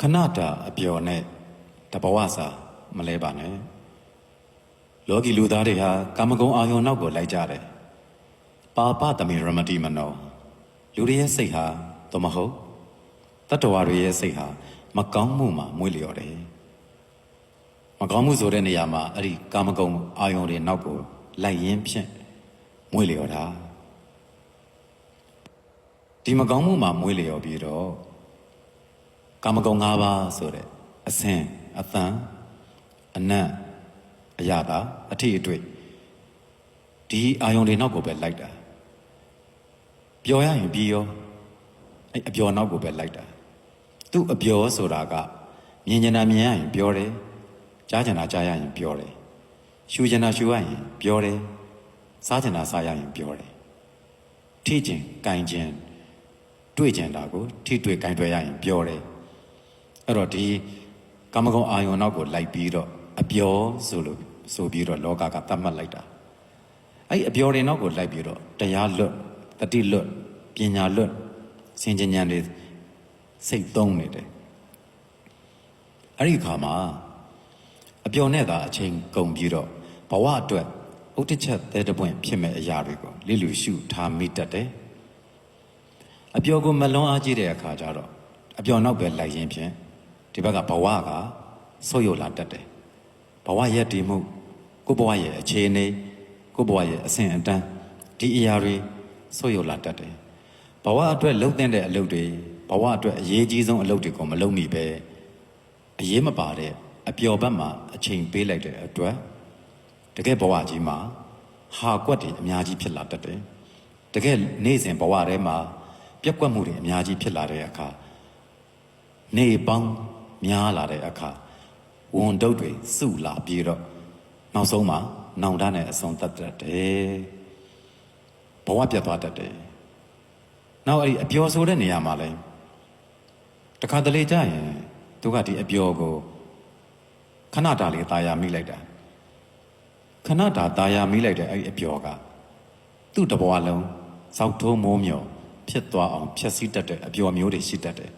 ခဏတာအပျော်နဲ့တဘဝစာမလဲပါနဲ့လောကီလူသားတွေဟာကာမဂုဏ်အာယုံနောက်ကိုလိုက်ကြတယ်ပါပတမီရမတိမနောလူတွေရဲ့စိတ်ဟာသို့မဟုတ်တတ္တဝါတွေရဲ့စိတ်ဟာမကောင်းမှုမှာမွေးလျော်တယ်မကောင်းမှုဆိုတဲ့နေရာမှာအဲ့ဒီကာမဂုဏ်အာယုံတွေနောက်ကိုလိုက်ရင်းဖြင့်မွေးလျော်တာဒီမကောင်းမှုမှာမွေးလျော်ပြီးတော့ ကာမဂုဏ်၅ပါးဆိုတဲ့အဆင်အသံအနတ်အရာတာအထီအတွေ့ဒီအာယုံတွေနောက်ကိုပဲလိုက်တာပျော်ရရင်ပြီးရောအဲ့အပျော်နောက်ကိုပဲလိုက်တာသူ့အပျော်ဆိုတာကမြင်ကျင်တာမြင်ရရင်ပြောတယ်ကြားကျင်တာကြားရရင်ပြောတယ်ရှူကျင်တာရှူရရင်ပြောတယ်စားကျင်တာစားရရင်ပြောတယ်ထိကျင်ကင်ကျင်တွေ့ကျင်တာကိုထိတွေ့ကင်တွေ့ရရင်ပြောတယ် အဲ့တော့ဒီကာမဂုဏ်အာယုံနောက်ကိုလိုက်ပြီးတော့အပျော်ဆိုလို့ဆိုပြီးတော့လောကကသတ်မှတ်လိုက်တာအဲ့ဒီအပျော်တွေနောက်ကိုလိုက်ပြီးတော့တရားလွတ်တတိလွတ်ပညာလွတ်စင်ကြဉာဏ်တွေစိတ်သုံးနေတယ်အဲ့ဒီခါမှာအပျော်နဲ့သာအချိန်ကုန်ပြီးတော့ဘဝအတွက်ဥတ္တချက်သဲတပွင့်ဖြစ်မဲ့အရာတွေကိုလိလူရှုထားမိတတ်တယ်အပျော်ကိုမလွန်အားကြီးတဲ့အခါကျတော့အပျော်နောက်ပဲလိုက်ရင်းဖြင့် ဒီဘက်ကဘဝကဆုတ်ယုတ်လာတတ်တယ်ဘဝရဲ့တည်မှုကိုယ့်ဘဝရဲ့အခြေအနေကိုယ့်ဘဝရဲ့အဆင့်အတန်းဒီအရာတွေဆုတ်ယုတ်လာတတ်တယ်ဘဝအတွက်လှုပ်တဲ့အလုပ်တွေဘဝအတွက်အရေးကြီးဆုံးအလုပ်တွေကိုမလုပ်မိပဲအရေးမပါတဲ့အပျော်ဘက်မှာအချိန်ပေးလိုက်တဲ့အတွက်တကယ်ဘဝကြီးမှာဟာကွက်တွေအများကြီးဖြစ်လာတတ်တယ်တကယ်နေ့စဉ်ဘဝထဲမှာပြက်ကွက်မှုတွေအများကြီးဖြစ်လာတဲ့အခါနေပေါင်း များလာတဲ့အခါဝန်တုပ်တွေစုလာပြီးတော့နောက်ဆုံးမှာနောင်တနဲ့အဆုံးသတ်တတ်တယ်ဘဝပြတ်သွားတတ်တယ်နောက်အဲ့ဒီအပျော်ဆိုတဲ့နေရာမှာလဲတခါတလေကြာရင်သူကဒီအပျော်ကိုခဏတာလေးตายာမိလိုက်တာခဏတာตายာမိလိုက်တဲ့အဲ့ဒီအပျော်ကသူ့တဘဝလုံးစောက်ထိုးမိုးမြော်ဖြစ်သွားအောင်ဖြည့်ဆည်းတတ်တဲ့အပျော်မျိုးတွေရှိတတ်တယ်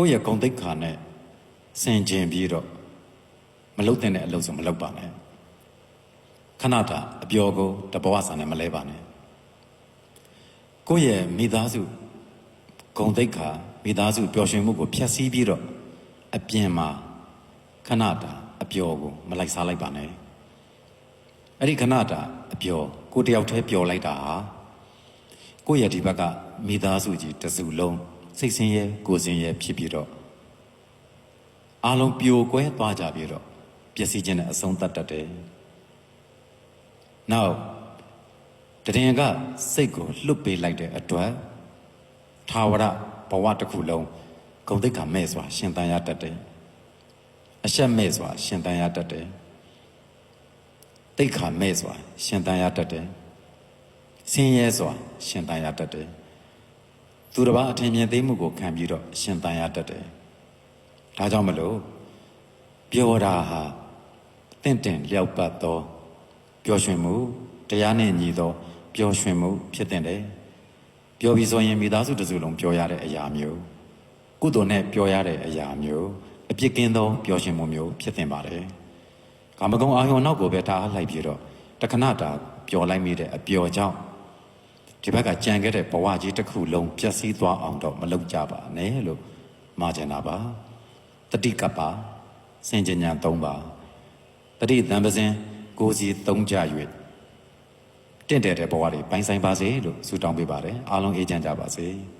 ကိုယ့်ရဲ့ဂုံတိတ်ခါနဲ့ဆင်ကျင်ပြီးတော့မလုတ်တဲ့အလုပ်ဆိုမလုပ်ပါနဲ့ခဏတာအပျော်ကိုတဘဝစာနဲ့မလဲပါနဲ့ကိုယ့်ရဲ့မိသားစုဂုံတိတ်ခါမိသားစုပျော်ရွှင်မှုကိုဖျက်ဆီးပြီးတော့အပြင်မှာခဏတာအပျော်ကိုမလိုက်စားလိုက်ပါနဲ့အဲ့ဒီခဏတာအပျော်ကိုတယောက်တည်းပျော်လိုက်တာဟာကိုယ့်ရဲ့ဒီဘက်ကမိသားစုကြီးတစ်စုလုံး စိတ်ဆင်းရဲကိုယ်ဆင်းရဲဖြစ်ပြီးတော့အားလုံးပြိုကွဲသွားကြပြီးတော့ပျက်စီးခြင်းနဲ့အဆုံးသတ်တတ်တယ်။နောက်တရင်ကစိတ်ကိုလှုပ်ပေးလိုက်တဲ့အတွက်သာဝရဘဝတစ်ခုလုံးဂုံတိတ်ကမဲ့စွာ ရှင်သန်ရတတ်တယ်။အရှက်မဲ့စွာ ရှင်သန်ရတတ်တယ်။တိတ်ခါမဲ့စွာ ရှင်သန်ရတတ်တယ်။ဆင်းရဲစွာ ရှင်သန်ရတတ်တယ်။ သူတစ်ပါးအထင်မြင်သိမှုကိုခံပြီးတော့ရှင်သန်ရတတ်တယ်။ဒါကြောင့်မလို့ပြောတာဟာတင့်တယ်လျောက်ပတ်သောပျော်ရွှင်မှုတရားနဲ့ညီသောပျော်ရွှင်မှုဖြစ်တဲ့တယ်။ပြောပြီးဆိုရင်မိသားစုတစ်စုလုံးပြောရတဲ့အရာမျိုးကုသိုလ်နဲ့ပြောရတဲ့အရာမျိုးအပြစ်ကင်းသောပျော်ရွှင်မှုမျိုးဖြစ်တင်ပါတယ်။ကာမဂုဏ်အာယုံနောက်ကိုပဲထားလိုက်ပြီးတော့တခဏတာပျော်လိုက်မိတဲ့အပျော်ကြောင့် ဒီဘက်ကကြံခဲ့တဲ့ဘဝကြီးတစ်ခုလုံးပျက်စီးသွားအောင်တော့မလုပ်ကြပါနဲ့လို့မှာကျင်တာပါတတိကပ္ပစင်ကြညာ၃ပါတတိတံပစင်ကိုယ်စီ၃ကြ၍တင့်တယ်တဲ့ဘဝတွေပိုင်ဆိုင်ပါစေလို့ဆုတောင်းပေးပါတယ်အားလုံးအေးချမ်းကြပါစေ။